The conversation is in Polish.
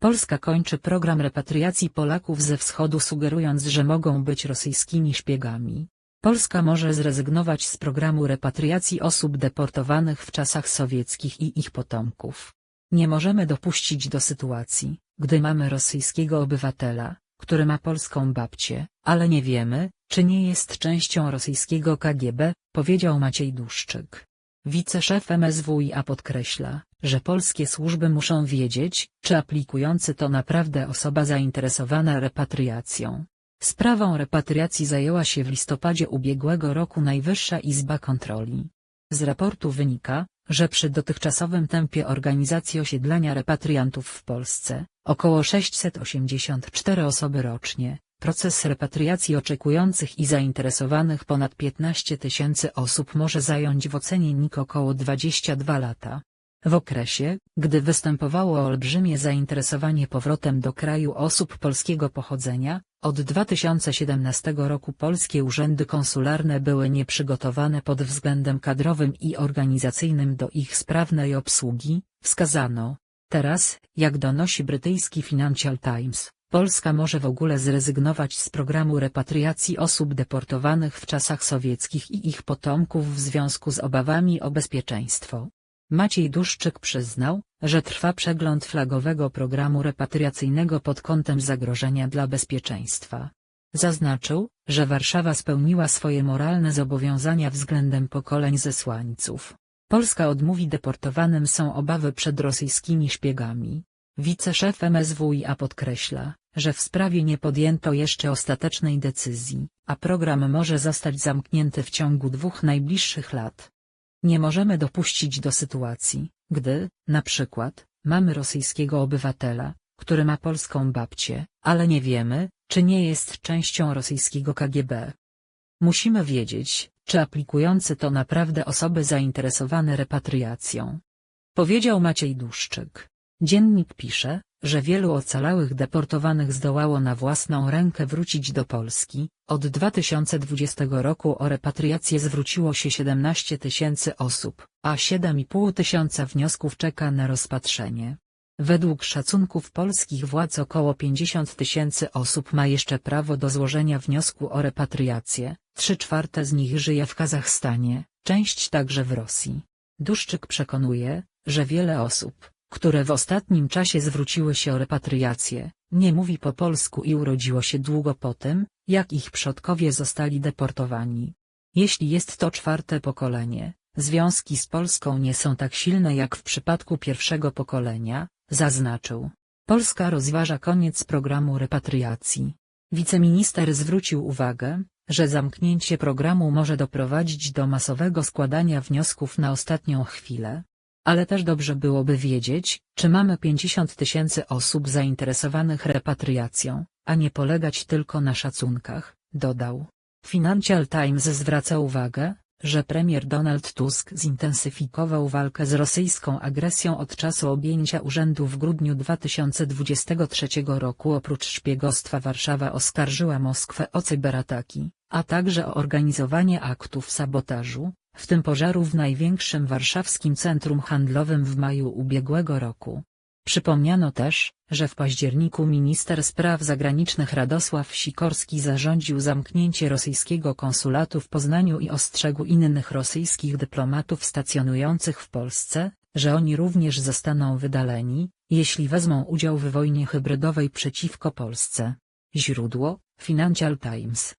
Polska kończy program repatriacji Polaków ze wschodu sugerując, że mogą być rosyjskimi szpiegami. Polska może zrezygnować z programu repatriacji osób deportowanych w czasach sowieckich i ich potomków. Nie możemy dopuścić do sytuacji, gdy mamy rosyjskiego obywatela, który ma polską babcię, ale nie wiemy, czy nie jest częścią rosyjskiego KGB, powiedział Maciej Duszczyk. Wiceszef MSWiA podkreśla, że polskie służby muszą wiedzieć, czy aplikujący to naprawdę osoba zainteresowana repatriacją. Sprawą repatriacji zajęła się w listopadzie ubiegłego roku Najwyższa Izba Kontroli. Z raportu wynika, że przy dotychczasowym tempie organizacji osiedlania repatriantów w Polsce, około 684 osoby rocznie, proces repatriacji oczekujących i zainteresowanych ponad 15 tysięcy osób może zająć w ocenie NIK około 22 lata. W okresie, gdy występowało olbrzymie zainteresowanie powrotem do kraju osób polskiego pochodzenia, od 2017 roku polskie urzędy konsularne były nieprzygotowane pod względem kadrowym i organizacyjnym do ich sprawnej obsługi, wskazano. Teraz, jak donosi brytyjski Financial Times, Polska może w ogóle zrezygnować z programu repatriacji osób deportowanych w czasach sowieckich i ich potomków w związku z obawami o bezpieczeństwo. Maciej Duszczyk przyznał, że trwa przegląd flagowego programu repatriacyjnego pod kątem zagrożenia dla bezpieczeństwa. Zaznaczył, że Warszawa spełniła swoje moralne zobowiązania względem pokoleń zesłańców. Polska odmówi deportowanym są obawy przed rosyjskimi szpiegami. Wiceszef MSWiA podkreśla, że w sprawie nie podjęto jeszcze ostatecznej decyzji, a program może zostać zamknięty w ciągu dwóch najbliższych lat. Nie możemy dopuścić do sytuacji, gdy, na przykład, mamy rosyjskiego obywatela, który ma polską babcię, ale nie wiemy, czy nie jest częścią rosyjskiego KGB. Musimy wiedzieć, czy aplikujący to naprawdę osoby zainteresowane repatriacją. Powiedział Maciej Duszczyk. Dziennik pisze, że wielu ocalałych deportowanych zdołało na własną rękę wrócić do Polski, od 2020 roku o repatriację zwróciło się 17 tysięcy osób, a 7,5 tysiąca wniosków czeka na rozpatrzenie. Według szacunków polskich władz około 50 tysięcy osób ma jeszcze prawo do złożenia wniosku o repatriację, 3 czwarte z nich żyje w Kazachstanie, część także w Rosji. Duszczyk przekonuje, że wiele osób, które w ostatnim czasie zwróciły się o repatriację, nie mówi po polsku i urodziło się długo po tym, jak ich przodkowie zostali deportowani. Jeśli jest to czwarte pokolenie, związki z Polską nie są tak silne jak w przypadku pierwszego pokolenia, zaznaczył. Polska rozważa koniec programu repatriacji. Wiceminister zwrócił uwagę, że zamknięcie programu może doprowadzić do masowego składania wniosków na ostatnią chwilę, ale też dobrze byłoby wiedzieć, czy mamy 50 tysięcy osób zainteresowanych repatriacją, a nie polegać tylko na szacunkach, dodał. Financial Times zwraca uwagę, że premier Donald Tusk zintensyfikował walkę z rosyjską agresją od czasu objęcia urzędu w grudniu 2023 roku. Oprócz szpiegostwa Warszawa oskarżyła Moskwę o cyberataki, a także o organizowanie aktów sabotażu, w tym pożaru w największym warszawskim centrum handlowym w maju ubiegłego roku. Przypomniano też, że w październiku minister spraw zagranicznych Radosław Sikorski zarządził zamknięcie rosyjskiego konsulatu w Poznaniu i ostrzegł innych rosyjskich dyplomatów stacjonujących w Polsce, że oni również zostaną wydaleni, jeśli wezmą udział w wojnie hybrydowej przeciwko Polsce. Źródło, Financial Times